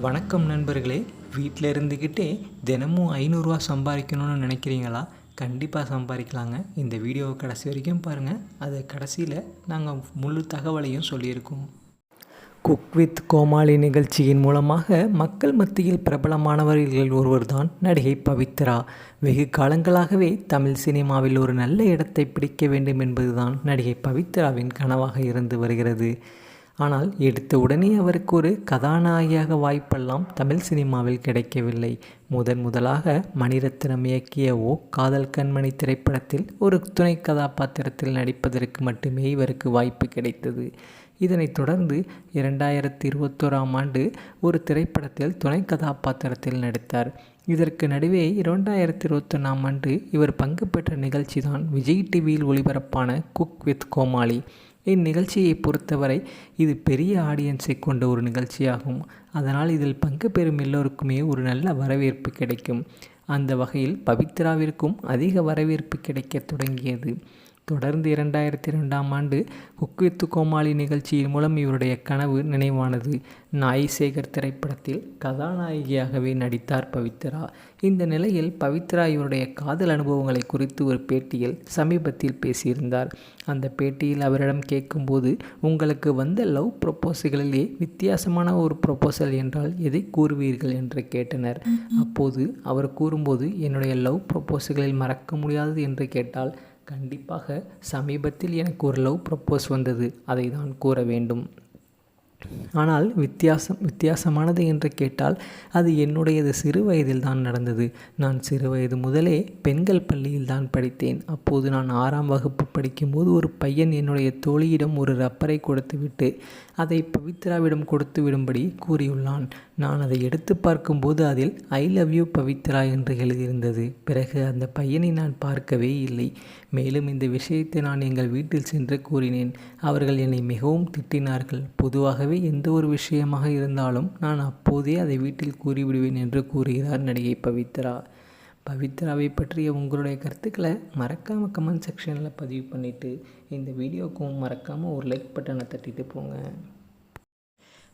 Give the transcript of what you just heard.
வணக்கம் நண்பர்களே. வீட்டில் இருந்துக்கிட்டே தினமும் ஐநூறுரூவா சம்பாதிக்கணும்னு நினைக்கிறீங்களா? கண்டிப்பாக சம்பாதிக்கலாங்க இந்த வீடியோவை கடைசி வரைக்கும் பாருங்கள் அது கடைசியில் நாங்கள் முழு தகவலையும் சொல்லியிருக்கோம். குக் வித் கோமாளி நிகழ்ச்சியின் மூலமாக மக்கள் மத்தியில் பிரபலமானவர்கள் ஒருவர்தான் நடிகை பவித்ரா. வெகு காலங்களாகவே தமிழ் சினிமாவில் ஒரு நல்ல இடத்தை பிடிக்க வேண்டும் என்பதுதான் நடிகை பவித்ராவின் கனவாக இருந்து வருகிறது. ஆனால் எடுத்த உடனே அவருக்கு ஒரு கதாநாயகியாக வாய்ப்பெல்லாம் தமிழ் சினிமாவில் கிடைக்கவில்லை. முதன் முதலாக மணிரத்னம் இயக்கிய ஓ. காதல் கண்மணி திரைப்படத்தில் ஒரு துணை கதாபாத்திரத்தில் நடிப்பதற்கு மட்டுமே இவருக்கு வாய்ப்பு கிடைத்தது. இதனைத் தொடர்ந்து இரண்டாயிரத்தி இருபத்தோராம் ஆண்டு ஒரு திரைப்படத்தில் துணை கதாபாத்திரத்தில் நடித்தார். இதற்கு நடுவே இரண்டாயிரத்தி இருபத்தொன்னாம் ஆண்டு இவர் பங்கு பெற்ற நிகழ்ச்சி தான் விஜய் டிவியில் ஒளிபரப்பான குக் வித் கோமாளி. இந்நிகழ்ச்சியை பொறுத்தவரை இது பெரிய ஆடியன்ஸை கொண்ட ஒரு நிகழ்ச்சியாகும். அதனால் இதில் பங்கு பெறும் எல்லோருக்குமே ஒரு நல்ல வரவேற்பு கிடைக்கும். அந்த வகையில் பவித்ராவிற்கும் அதிக வரவேற்பு கிடைக்க தொடங்கியது. தொடர்ந்து இரண்டாயிரத்தி ரெண்டாம் ஆண்டு குக்வித்து கோமாளி நிகழ்ச்சியின் மூலம் இவருடைய கனவு நினைவானது. நாய் சேகர் திரைப்படத்தில் கதாநாயகியாகவே நடித்தார் பவித்ரா. இந்த நிலையில் பவித்ரா இவருடைய காதல் அனுபவங்களை குறித்து ஒரு பேட்டியில் சமீபத்தில் பேசியிருந்தார். அந்த பேட்டியில் அவரிடம் கேட்கும்போது உங்களுக்கு வந்த லவ் ப்ரொப்போசல்களிலே வித்தியாசமான ஒரு ப்ரொப்போசல் என்றால் எதை கூறுவீர்கள்? என்று கேட்டனர். அப்போது அவர் கூறும்போது என்னுடைய லவ் ப்ரொப்போசல்களில் மறக்க முடியாதது என்று கேட்டால் கண்டிப்பாக சமீபத்தில் எனக்கு ஒரு லவ் ப்ரப்போஸ் வந்தது. அதை தான் கூற வேண்டும். ஆனால் வித்தியாசம் வித்தியாசமானது என்று கேட்டால் அது என்னுடையது சிறு வயதில் தான் நடந்தது. நான் சிறு வயது முதலே பெண்கள் பள்ளியில் தான் படித்தேன். அப்போது நான் ஆறாம் வகுப்பு படிக்கும்போது ஒரு பையன் என்னுடைய தோழியிடம் ஒரு ரப்பரை கொடுத்துவிட்டு அதை பவித்ராவிடம் கொடுத்து விடும்படி கூறியுள்ளான். நான் அதை எடுத்து பார்க்கும்போது அதில் ஐ லவ் யூ பவித்ரா என்று எழுதியிருந்தது. பிறகு அந்த பையனை நான் பார்க்கவே இல்லை. மேலும் இந்த விஷயத்தை நான் எங்கள் வீட்டில் சென்று கூறினேன். அவர்கள் என்னை மிகவும் திட்டினார்கள். பொதுவாகவே எந்த ஒரு விஷயமாக இருந்தாலும் நான் அப்போதே அதை வீட்டில் கூறிவிடுவேன் என்று கூறுகிறார் நடிகை பவித்ரா. பவித்ராவை பற்றிய உங்களுடைய கருத்துக்களை மறக்காமல் கமெண்ட் செக்ஷனில் பதிவு பண்ணிவிட்டு இந்த வீடியோக்கும் மறக்காமல் ஒரு லைக் பட்டனை தட்டிட்டு போங்க.